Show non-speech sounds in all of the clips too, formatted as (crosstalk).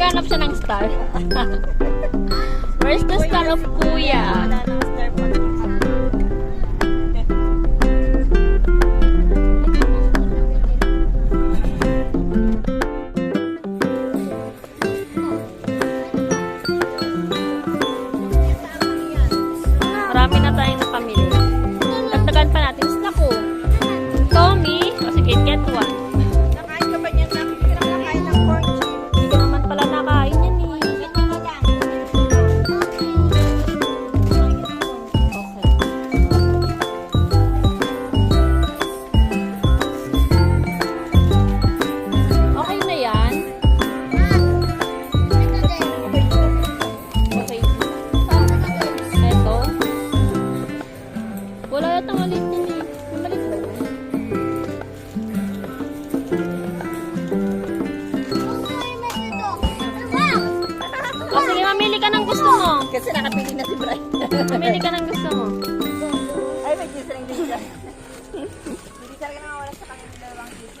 Naghahanap siya ng star. (laughs) Where's the star of kuya? Marami na tayong Kasi nakapili na si Brian. Mamili ka ng gusto mo. Ay, may cheese ring din siya. Hindi talaga nakawala sa kanya ng dalawang ring.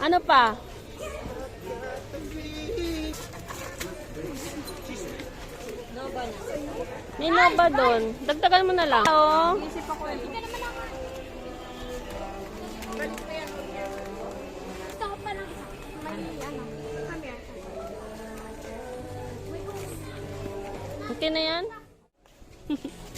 Ano pa? May Nova doon. Dagdagan mo na lang. Oo. Isip ako eh. Okay na yan? (laughs)